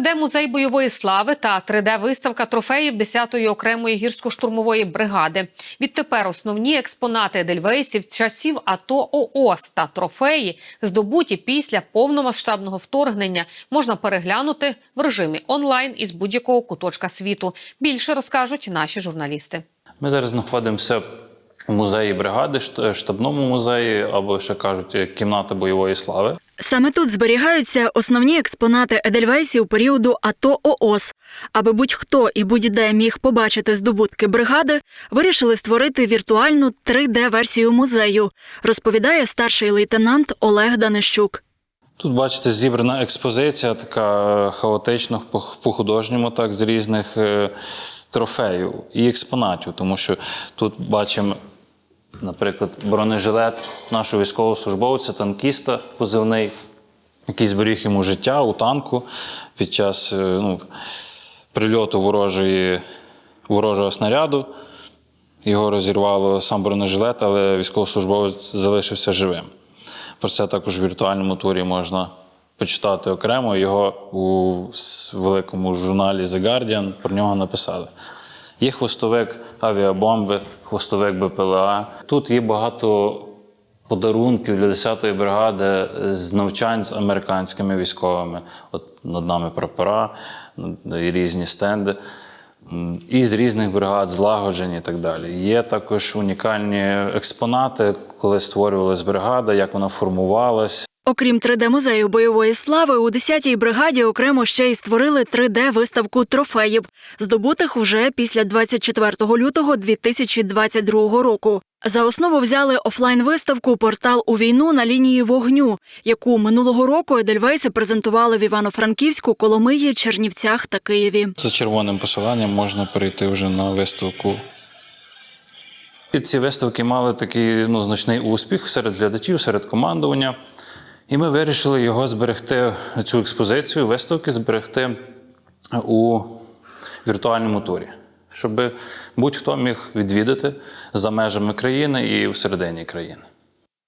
3D-музей бойової слави та 3D-виставка трофеїв 10-ї окремої гірсько-штурмової бригади. Відтепер основні експонати Едельвейсів часів АТО ООС та трофеї, здобуті після повномасштабного вторгнення, можна переглянути в режимі онлайн із будь-якого куточка світу. Більше розкажуть наші журналісти. Ми зараз знаходимося в музеї бригади, штабному музеї, або ще кажуть, кімната бойової слави. Саме тут зберігаються основні експонати Едельвейсів періоду АТО ООС. Аби будь-хто і будь-де міг побачити здобутки бригади, вирішили створити віртуальну 3D-версію музею, розповідає старший лейтенант Олег Данищук. Тут, бачите, зібрана експозиція, така е, хаотична по- по-художньому, так, з різних е, трофеїв і експонатів, тому що тут бачимо, наприклад, бронежилет нашого військовослужбовця, танкіста позивний, який зберіг йому життя у танку під час е, ну, прильоту ворожої, ворожого снаряду. Його розірвало сам бронежилет, але військовослужбовець залишився живим. Про це також в віртуальному турі можна почитати окремо. Його у великому журналі The Guardian про нього написали. Є хвостовик авіабомби, хвостовик БПЛА. Тут є багато подарунків для 10-ї бригади з навчань з американськими військовими. От над нами прапора і різні стенди. І з різних бригад злагоджені і так далі. Є також унікальні експонати, коли створювалась бригада, як вона формувалась. Окрім 3D-музею бойової слави, у 10-й бригаді окремо ще й створили 3D-виставку трофеїв, здобутих уже після 24 лютого 2022 року. За основу взяли офлайн-виставку Портал у війну на лінії вогню, яку минулого року Едельвейси презентували в Івано-Франківську, Коломиї, Чернівцях та Києві. За червоним посиланням можна перейти вже на виставку. І ці виставки мали такий ну, значний успіх серед глядачів, серед командування. І ми вирішили його зберегти, цю експозицію, виставки зберегти у віртуальному турі, щоб будь-хто міг відвідати за межами країни і всередині країни.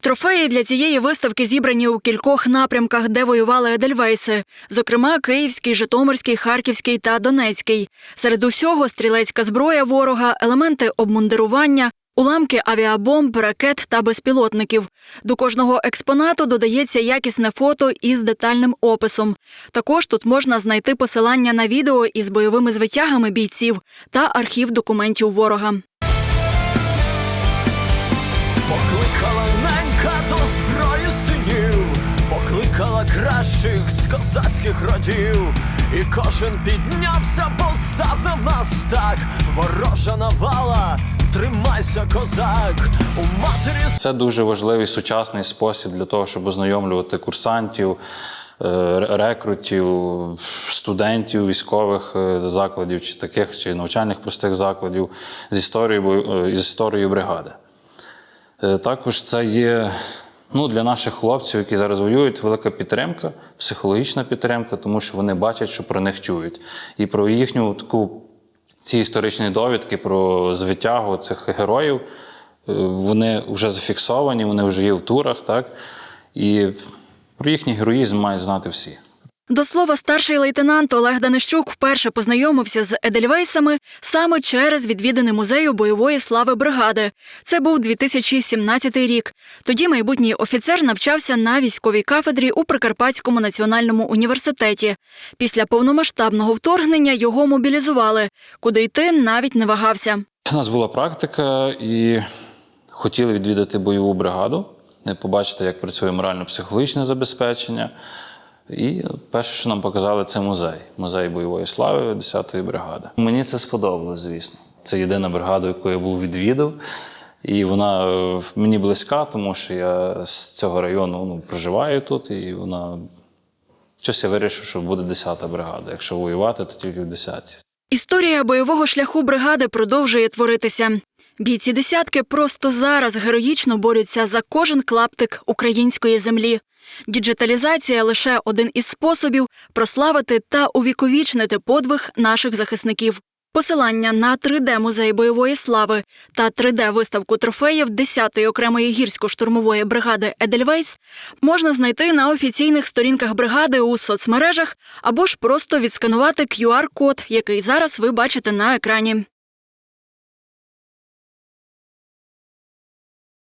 Трофеї для цієї виставки зібрані у кількох напрямках, де воювали Едельвейси, зокрема Київський, Житомирський, Харківський та Донецький. Серед усього стрілецька зброя ворога, елементи обмундирування, уламки авіабомб, ракет та безпілотників. До кожного експонату додається якісне фото із детальним описом. Також тут можна знайти посилання на відео із бойовими звитягами бійців та архів документів ворога. Покликала ненька до зброї синів, покликала кращих з козацьких родів, і кожен піднявся, бо став нам нас так. Ворожа навала, тримайся, козак, у матері Це дуже важливий сучасний спосіб для того, щоб ознайомлювати курсантів, е, рекрутів, студентів військових е, закладів, чи таких, чи навчальних простих закладів з історією, е, з історією бригади. Також це є ну, для наших хлопців, які зараз воюють, велика підтримка, психологічна підтримка, тому що вони бачать, що про них чують. І про їхню таку ці історичні довідки про звитягу цих героїв, е, вони вже зафіксовані, вони вже є в турах, так? І про їхній героїзм мають знати всі. До слова, старший лейтенант Олег Данищук вперше познайомився з Едельвейсами саме через відвідини музею бойової слави бригади. Це був 2017 рік. Тоді майбутній офіцер навчався на військовій кафедрі у Прикарпатському національному університеті. Після повномасштабного вторгнення його мобілізували, куди йти навіть не вагався. У нас була практика і хотіли відвідати бойову бригаду, побачити, як працює морально-психологічне забезпечення. І перше, що нам показали, це музей. Музей бойової слави 10-ї бригади. Мені це сподобалось, звісно. Це єдина бригада, яку я був відвідав. І вона е, мені близька, тому що я з цього району ну, проживаю тут, і вона щось я вирішив, що буде 10-та бригада. Якщо воювати, то тільки в 10-й. Історія бойового шляху бригади продовжує творитися. Бійці десятки просто зараз героїчно борються за кожен клаптик української землі. Діджиталізація лише один із способів прославити та увіковічнити подвиг наших захисників. Посилання на 3D-музей бойової слави та 3D-виставку трофеїв 10-ї окремої гірсько-штурмової бригади Едельвейс можна знайти на офіційних сторінках бригади у соцмережах або ж просто відсканувати QR-код, який зараз ви бачите на екрані.